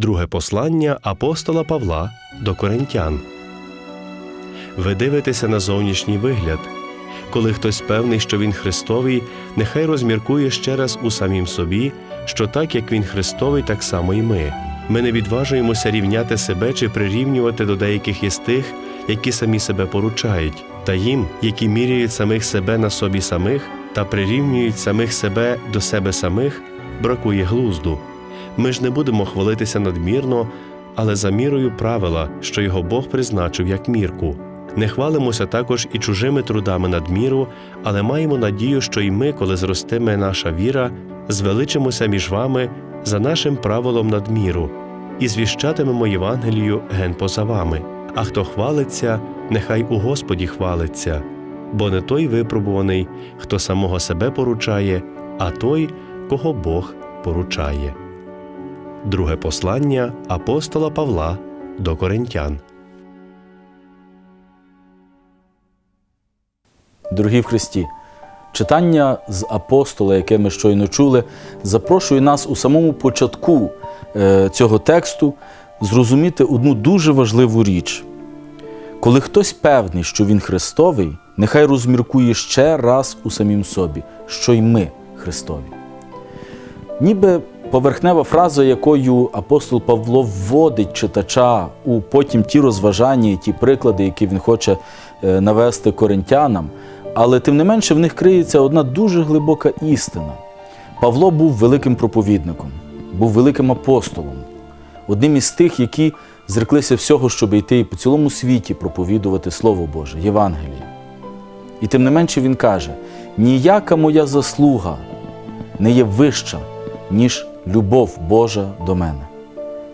Друге послання апостола Павла до Коринтян. Ви дивитеся на зовнішній вигляд. Коли хтось певний, що він Христовий, нехай розміркує ще раз у самім собі, що так як він Христовий, так само і ми. Ми не відважуємося рівняти себе чи прирівнювати до деяких із тих, які самі себе поручають, та їм, які міряють самих себе на собі самих та прирівнюють самих себе до себе самих, бракує глузду. Ми ж не будемо хвалитися надмірно, але за мірою правила, що його Бог призначив як мірку. Не хвалимося також і чужими трудами надміру, але маємо надію, що і ми, коли зростиме наша віра, звеличимося між вами за нашим правилом надміру і звіщатимемо Євангелію ген поза вами. А хто хвалиться, нехай у Господі хвалиться, бо не той випробуваний, хто самого себе поручає, а той, кого Бог поручає. Друге послання апостола Павла до Коринтян. Дорогі в Христі, читання з апостола, яке ми щойно чули, запрошує нас у самому початку е, цього тексту зрозуміти одну дуже важливу річ. Коли хтось певний, що він Христовий, нехай розміркує ще раз у самім собі, що й ми Христові. Ніби поверхнева фраза, якою апостол Павло вводить читача у потім ті розважання ті приклади, які він хоче е, навести коринтянам, але тим не менше в них криється одна дуже глибока істина. Павло був великим проповідником, був великим апостолом, одним із тих, які зреклися всього, щоб йти по цілому світі проповідувати Слово Боже, Євангеліє. І тим не менше він каже: ніяка моя заслуга не є вища, ніж любов Божа до мене.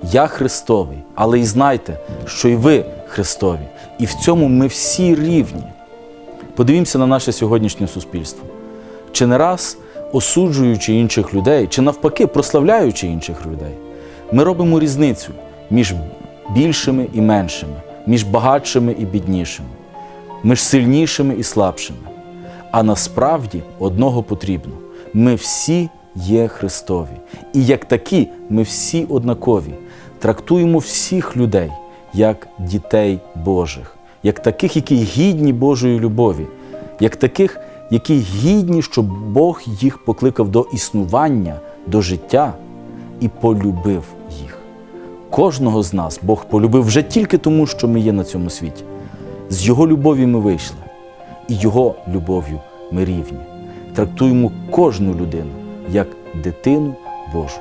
Я Христовий, але й знайте, що і ви Христові, і в цьому ми всі рівні. Подивімося на наше сьогоднішнє суспільство. Чи не раз осуджуючи інших людей, чи навпаки прославляючи інших людей, ми робимо різницю між більшими і меншими, між багатшими і біднішими, між сильнішими і слабшими. А насправді одного потрібно: ми всі є Христові. І як такі, ми всі однакові, трактуємо всіх людей як дітей Божих, як таких, які гідні Божої любові, як таких, які гідні, щоб Бог їх покликав до існування, до життя і полюбив їх. Кожного з нас Бог полюбив вже тільки тому, що ми є на цьому світі. З Його любові ми вийшли, і Його любов'ю ми рівні. Трактуємо кожну людину як дитину Божу.